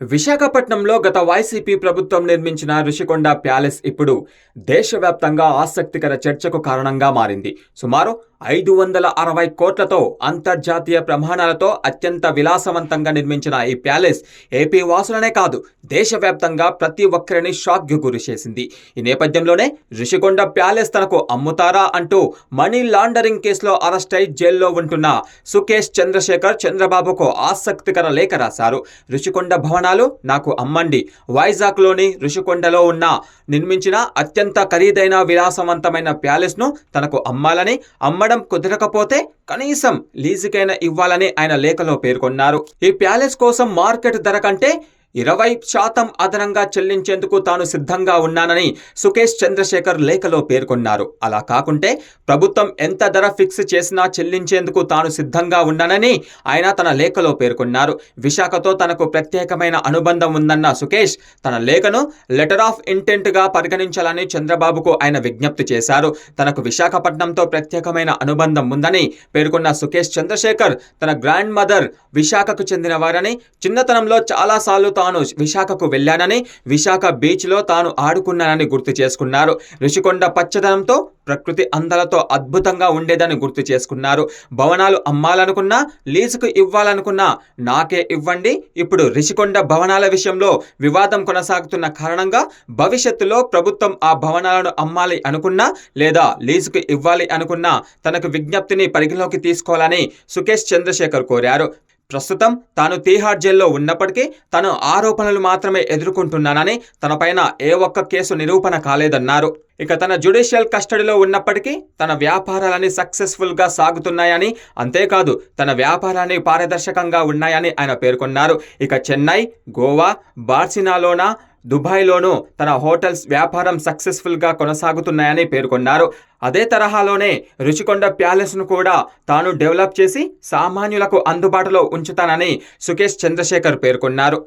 విశాఖపట్నంలో గత వైసీపీ ప్రభుత్వం నిర్మించిన ఋషికొండ ప్యాలెస్ ఇప్పుడు దేశవ్యాప్తంగా ఆసక్తికర చర్చకు కారణంగా మారింది. సుమారు ఐదు వందల అరవై కోట్లతో అంతర్జాతీయ ప్రమాణాలతో అత్యంత విలాసవంతంగా నిర్మించిన ఈ ప్యాలెస్ ఏపీ వాసులనే కాదు దేశవ్యాప్తంగా ప్రతి ఒక్కరిని షాక్కి గురి చేసింది. ఈ నేపథ్యంలోనే రిషికొండ ప్యాలెస్ తనకు అమ్ముతారా అంటూ మనీ లాండరింగ్ కేసులో అరెస్ట్ అయి జైల్లో ఉంటున్న సుకేష్ చంద్రశేఖర్ చంద్రబాబుకు ఆసక్తికర లేఖ రాశారు. రిషికొండ భవనాలు నాకు అమ్మండి. వైజాగ్లోని రిషికొండలో ఉన్న నిర్మించిన అత్యంత ఖరీదైన విలాసవంతమైన ప్యాలెస్ను తనకు అమ్మాలని అమ్మ ఇవ్వడం కుదరకపోతే కనీసం లీజుకైనా ఇవ్వాలని ఆయన లేఖలో పేర్కొన్నారు. ఈ ప్యాలెస్ కోసం మార్కెట్ ధర కంటే ఇరవై శాతం అదనంగా చెల్లించేందుకు తాను సిద్ధంగా ఉన్నానని సుకేష్ చంద్రశేఖర్ లేఖలో పేర్కొన్నారు. అలా కాకుంటే ప్రభుత్వం ఎంత ధర ఫిక్స్ చేసినా చెల్లించేందుకు తాను సిద్ధంగా ఉన్నానని ఆయన తన లేఖలో పేర్కొన్నారు. విశాఖతో తనకు ప్రత్యేకమైన అనుబంధం ఉందన్న సుకేష్ తన లేఖను లెటర్ ఆఫ్ ఇంటెంట్గా పరిగణించాలని చంద్రబాబుకు ఆయన విజ్ఞప్తి చేశారు. తనకు విశాఖపట్నంతో ప్రత్యేకమైన అనుబంధం ఉందని పేర్కొన్న సుకేష్ చంద్రశేఖర్ తన గ్రాండ్ మదర్ విశాఖకు చెందినవారని చిన్నతనంలో చాలాసార్లు తాను విశాఖకు వెళ్ళానని విశాఖ బీచ్లో తాను ఆడుకున్నానని గుర్తు చేసుకున్నారు. ఋషికొండ పచ్చదనంతో ప్రకృతి అందాలతో అద్భుతంగా ఉండేదని గుర్తు చేసుకున్నారు. భవనాలు అమ్మాలనుకున్నా లీజుకు ఇవ్వాలనుకున్నా నాకే ఇవ్వండి. ఇప్పుడు రిషికొండ భవనాల విషయంలో వివాదం కొనసాగుతున్న కారణంగా భవిష్యత్తులో ప్రభుత్వం ఆ భవనాలను అమ్మాలి అనుకున్నా లేదా లీజుకు ఇవ్వాలి అనుకున్నా తనకు విజ్ఞప్తిని పరిగణలోకి తీసుకోవాలని సుకేష్ చంద్రశేఖర్ కోరారు. ప్రస్తుతం తాను తీహార్ జైల్లో ఉన్నప్పటికీ తను ఆరోపణలు మాత్రమే ఎదుర్కొంటున్నానని తనపైన ఏ ఒక్క కేసు నిరూపణ కాలేదన్నారు. ఇక తన జ్యుడిషియల్ కస్టడీలో ఉన్నప్పటికీ తన వ్యాపారాలన్నీ సక్సెస్ఫుల్గా సాగుతున్నాయని అంతేకాదు తన వ్యాపారాన్ని పారదర్శకంగా ఉన్నాయని ఆయన పేర్కొన్నారు. ఇక చెన్నై గోవా బార్సినాలోనా దుబాయ్లోనూ తన హోటల్స్ వ్యాపారం సక్సెస్ఫుల్గా కొనసాగుతున్నాయని పేర్కొన్నారు. అదే తరహాలోనే రుచికొండ ప్యాలెస్ను కూడా తాను డెవలప్ చేసి సామాన్యులకు అందుబాటులో ఉంచుతానని సుకేష్ చంద్రశేఖర్ పేర్కొన్నారు.